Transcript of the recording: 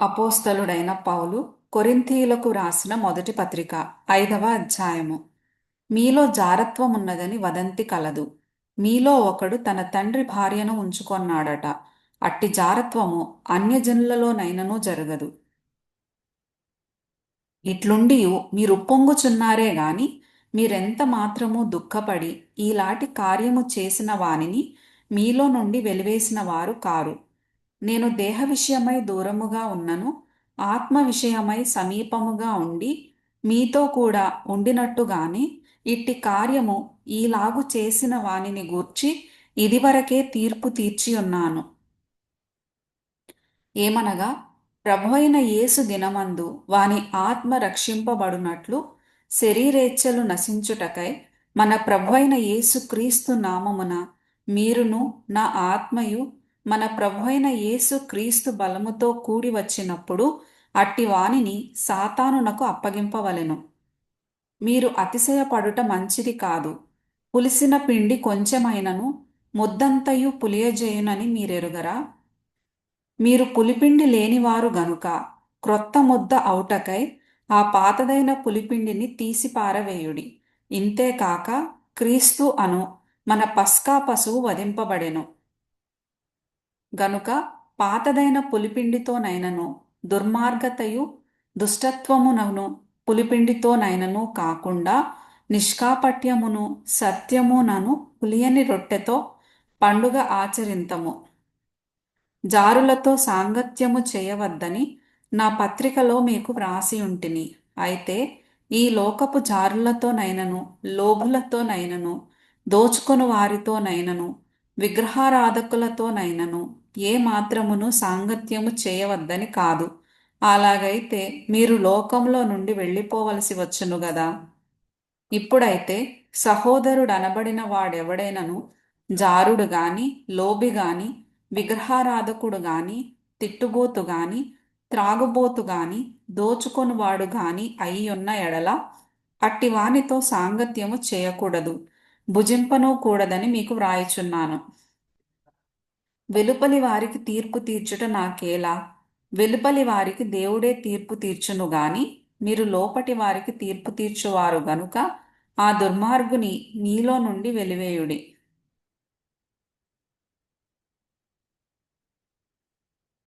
అపోస్తలుడైన పౌలు కొరింథీలకు రాసిన మొదటి పత్రిక ఐదవ అధ్యాయము. మీలో జారత్వమున్నదని వదంతి కలదు. మీలో ఒకడు తన తండ్రి భార్యను ఉంచుకొన్నాడట. అట్టి జారత్వము అన్యజనులలోనైనను జరగదు. ఇట్లుండి మీరు ఉప్పొంగుచున్నారే గాని మీరెంత మాత్రము దుఃఖపడి ఈలాటి కార్యము చేసిన వానిని మీలో నుండి వెలివేసిన వారు కారు. నేను దేహ విషయమై దూరముగా ఉన్నను ఆత్మ విషయమై సమీపముగా ఉండి మీతో కూడా ఉండినట్టుగానే ఇట్టి కార్యము ఈలాగు చేసిన వానిని గూర్చి ఇదివరకే తీర్పు తీర్చి ఉన్నాను ఏమనగా ప్రభు అయిన యేసు దినమందు వాని ఆత్మ రక్షింపబడునట్లు శరీరేచ్ఛలు నశించుటకై మన ప్రభు అయిన యేసు క్రీస్తు నామమున మీరును నా ఆత్మయు మన ప్రభు అయిన యేసు క్రీస్తు బలముతో కూడి వచ్చినప్పుడు అట్టి వానిని సాతానునకు అప్పగింపవలెను. మీరు అతిశయపడుట మంచిది కాదు. పులిసిన పిండి కొంచెమైనను ముద్దంతయు పులియజేయునని మీరెరుగరా? మీరు పులిపిండి లేనివారు గనుక క్రొత్త ముద్ద అవుటకై ఆ పాతదైన పులిపిండిని తీసి పారవేయుడి. ఇంతేకాక క్రీస్తు అను మన పస్కా పశువు వధింపబడెను. గనుక పాతదైన పులిపిండితోనైనను దుర్మార్గతయు దుష్టత్వమునను పులిపిండితోనైనను కాకుండా నిష్కాపట్యమును సత్యమునను పులియని రొట్టెతో పండుగ ఆచరింతము. జారులతో సాంగత్యము చేయవద్దని నా పత్రికలో మీకు వ్రాసి ఉంటిని అయితే ఈ లోకపు జారులతోనైనను లోభులతోనైనను దోచుకొని వారితోనైనను విగ్రహారాధకులతోనైనను ఏ మాత్రమును సాంగత్యము చేయవద్దని కాదు. అలాగైతే మీరు లోకంలో నుండి వెళ్ళిపోవలసి వచ్చును గదా. ఇప్పుడైతే సహోదరుడు అనబడిన వాడెవడైనను జారుడు గాని లోబి గాని విగ్రహారాధకుడు గాని తిట్టుబోతు గాని త్రాగుబోతు గాని దోచుకొనివాడు గాని అయ్యున్న ఎడల అట్టి వానితో సాంగత్యము చేయకూడదు. భుజింపను కూడదని మీకు వ్రాయిచున్నాను. వెలుపలి వారికి తీర్పు తీర్చుట నాకేలా? వెలుపలి వారికి దేవుడే తీర్పు తీర్చును గాని మీరు లోపటి వారికి తీర్పు తీర్చువారు గనుక ఆ దుర్మార్గుని నీలో నుండి వెలివేయుడి.